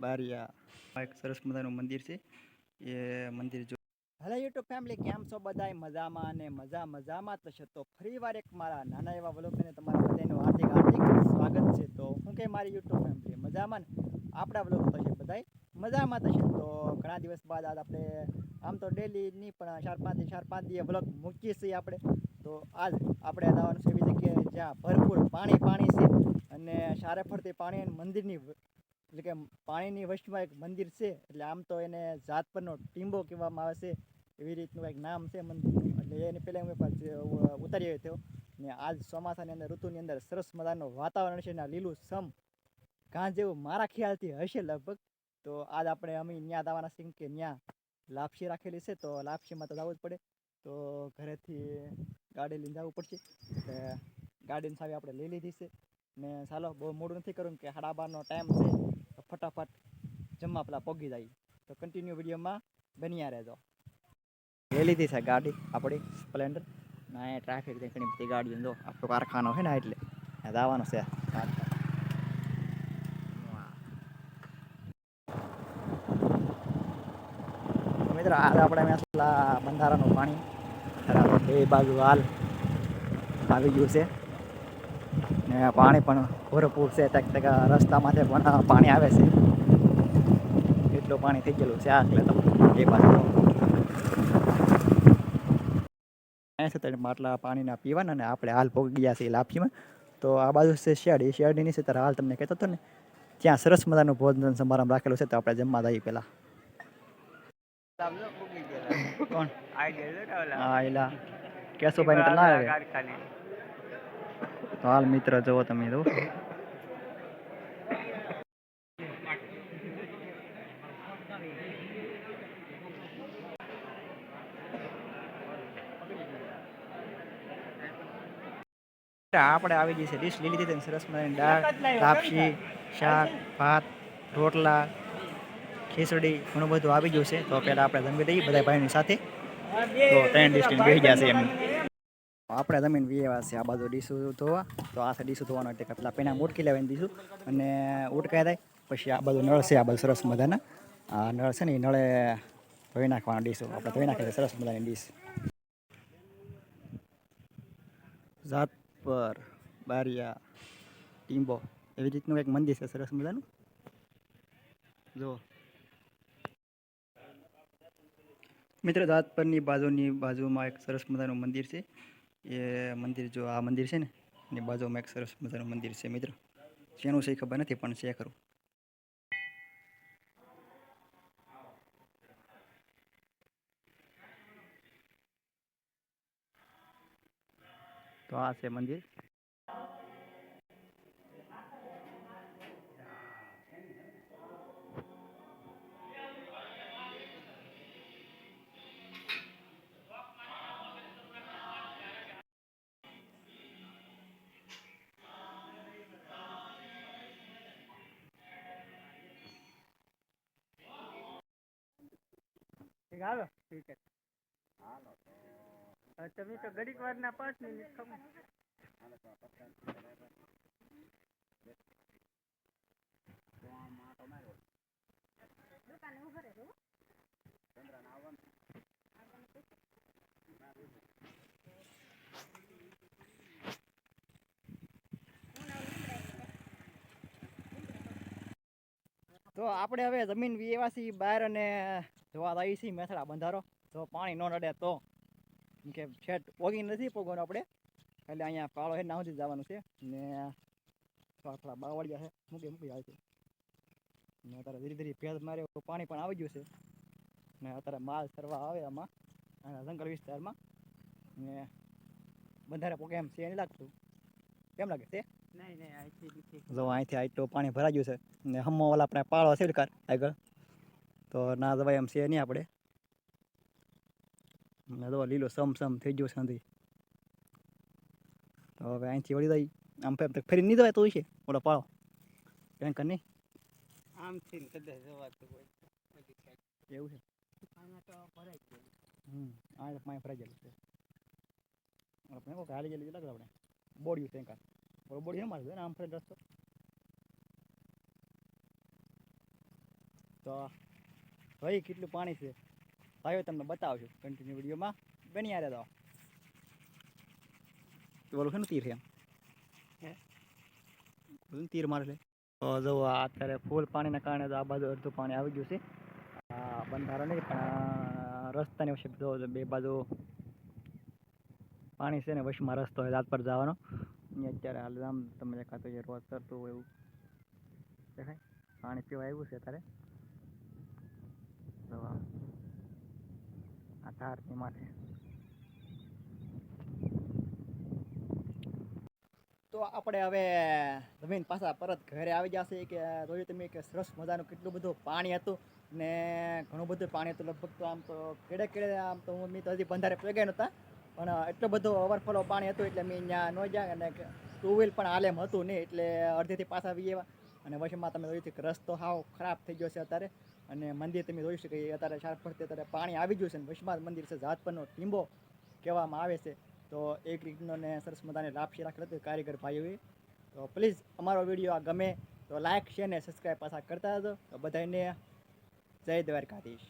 બારિયા. એક સરસ મજાનું મંદિર છે. એ મંદિર જો હેલો યુટ્યુબ ફેમિલી કેમ છો બધાય? મજામાં અને મજા મજામાં તો છે. તો ફરીવાર એક મારા નાના એવા વ્લોગને તમારા બધાનું હાર્દિક હાર્દિક સ્વાગત છે. તો હું કે મારી યુટ્યુબ ફેમિલી મજામાં ને? આપણા વ્લોગ છે બધાય, મજામાં તો છે. તો ઘણા દિવસ બાદ આજ આપણે આમ તો ડેલી નહીં પણ ચાર પાંચ ચાર પાંચ દિવસ બ્લોક મૂકીએ છીએ આપણે. તો આજ આપણે જવાનું છે એવી જગ્યાએ જ્યાં ભરપૂર પાણી પાણી છે અને સારે ફરતી પાણી અને મંદિરની એટલે કે પાણીની વસ્તુમાં એક મંદિર છે, એટલે આમ તો એને જાત પરનો ટીંબો કહેવામાં આવે છે, એવી રીતનું એક નામ છે મંદિર. એટલે એની પહેલાં હું ઉતારી થયો ને આજ ચોમાસાની અંદર, ઋતુની અંદર સરસ મજાનું વાતાવરણ છે ને લીલું સમ. ઘાસ જેવું મારા ખ્યાલથી હશે લગભગ. તો આજ આપણે અમે ત્યાં દાવાના સિંહ કે ત્યાં લાપસી રાખેલી છે, તો લાપસીમાં તો જવું જ પડે. તો ઘરેથી ગાડી લઈને જવું પડશે. એટલે ગાડીની સાવી આપણે લઈ લીધી છે. ને ચાલો, બહુ મોડું નથી કરવું કે સાડા બારનો ટાઈમ છે, તો ફટાફટ જમવા પેલા પગી જાય. તો કન્ટિન્યુ વિડીયોમાં બન્યા રહેજો. લઈ લીધી છે ગાડી આપણી સ્પ્લેન્ડર. ના અહીંયા ટ્રાફિક ઘણી બધી ગાડીઓ જો, આપણો કારખાનો છે ને, એટલે જવાનું છે. તો મિત્રો આજે આપણે પેલા બંધારાનું પાણી. બે બાજુ હાલ આવી ગયું છે. ને પાણી પણ ભરપૂર છે તક તક રસ્તામાંથી પણ પાણી આવે છે. એટલું પાણી થઈ ગયેલું છે આટલે એટલે તો એ બાજુ. છે ત્યારે માટલા પાણીના પીવાના ને આપણે હાલ ભોગી ગયા છીએ લાફીમાં. તો આ બાજુ છે શેડ એ શેડની છે ત્યારે હાલ તમને કહેતો હતો ને, ત્યાં સરસ મજાનું ભોજન સમારંભ રાખેલું છે, તો આપણે જમવા જઈએ પહેલાં. કોણ? હા કેશુભાઈ તો ના આવે. તો હાલ મિત્ર જુઓ તમે તો. આપણે આવી છે ડીશ. લીધી દીધી સરસ મજાની દાળ તાપસી શાક ભાત રોટલા. ખીચડી ઘણું બધું આવી ગયું છે. તો પહેલાં આપણે જમી લઈએ બધા ભાઈની સાથે. તો ત્રણ ડીશ બેસી ગયા એમ. આપણે જમીન વીએવા છે આ બાજુ ડીશું ધોવા. તો આ ડીશું ધોવાનો એટલે પેલા પેના મોટકી લેવાની દીશું અને ઉટકાઈ થાય પછી આ બાજુ નળ છે, આ બાજુ સરસ મજાના. આ નળ છે ને એ નળે ધોઈ નાખવાના ડીશું. આપણે ધોઈ નાખીએ સરસ મજાની ડીશ. જાત પર, બારિયા, ટીંબો એવી રીતનું એક મંદિર છે સરસ મજાનું. જો. મિત્ર, દાંત પરની બાજુની બાજુમાં એક સરસ મજાનું મંદિર છે. એ મંદિર જો આ મંદિર છે ને, એની બાજુમાં એક સરસ મજાનું મંદિર છે મિત્ર. શેનું છે ખબર નથી, પણ છે ખરું. તો આ છે મંદિર. હાલો ઠીક છે. તમે તો ઘડીક વાર ના પાંચ મિનિટ ખબર. તો આપણે હવે જમીન વીએવાસી બહાર અને જોવા આવી છીએ મેથડા બંધારો. જો પાણી ન નડે તો. કે છેટ પોગી નથી પોગવાનું આપણે. એટલે અહીંયા પાળો છે ના સુધી જવાનું છે. ને થોડા બાવળિયા છે. મૂકી મૂકી આવે છે. ને અત્યારે ધીરે ધીરે ભેદ મારે પાણી પણ આવી ગયું છે. ને અત્યારે માલ સરવા આવે આમાં. જંગલ વિસ્તારમાં. ને બંધારે પોગે એમ છે નહીં લાગતું. કેમ લાગે છે? જો અહીંથી આટલું પાણી ભરાઈ ગયું છે ને હમો ઓલા આપણે પાળો છે કાર આગળ. તો ના જવાય એમ છે નહીં આપણે. ને જો લીલો સમ સમ થઈ ગયો છે તો હવે અહીંથી વળી જાય. આમ ફેર ફરી નહીં જવાય તો છે ઓલો પાળો. ટેન્કર નહીં. આમથી કદાચ જવાતું હોય એવું છે. હમ આ પાણી ભરાઈ ગયેલું છે. આપણે હાલી ગયેલી લાગે આપણે. બોડી ટેન્કર બોડી ને મારે આમ ફરે રસ્તો. તો ભાઈ કેટલું પાણી છે? ભાઈઓ તમને બતાવજો કન્ટિન્યુ વિડીયોમાં. બની યારે તો બોલું છે ને તીર છે એમ? બોલું તીર મારે લે તો જો અત્યારે ફૂલ પાણીના કારણે તો આ બાજુ અડધું પાણી આવી ગયું છે. આ બંધારો નહીં પણ રસ્તાની વચ્ચે જો બે બાજુ પાણી છે ને વચમાં રસ્તો હોય રાત પર જવાનો. અહીંયા અત્યારે હાલ આમ તમે દેખાતો છે રોજ કરતું હોય એવું. દેખાય પાણી પીવા આવ્યું છે અત્યારે? તો આ ધારની માથે તો આપણે હવે જમીન પાછા પરત ઘરે આવી જશે કે જોયું તમે કે સરસ મજાનું કેટલું બધું પાણી હતું ને ઘણું બધું પાણી હતું. લગભગ તો આમ તો કેડે કેડે આમ તો મેં તો હજી બંધારે પગ્યા નહોતા. પણ એટલો બધો ઓવરફ્લો પાણી હતું એટલે મેં ત્યાં ન જાય અને ટુ વ્હીલ પણ હાલેમ હતું નહીં, એટલે અડધેથી પાછા આવી ગયા અને વચમાં તમે જોયું છે કે રસ્તો હાવ ખરાબ થઈ ગયો છે અત્યારે. અને મંદિર તમે જોઈ શકે અત્યારે ચાર ફરતે અત્યારે પાણી આવી ગયું છે ને વચમાં મંદિર છે જાત પરનો ટીંબો કહેવામાં આવે છે. તો એક રીતનો ને સરસ મજાને લાપસી રાખેલો હતો કારીગર ભાઈઓએ. તો પ્લીઝ અમારો વીડિયો આ ગમે તો લાઇક શેર ને સબસ્ક્રાઈબ પાછા કરતા હતો તો બધાને જય દ્વારકાધીશ.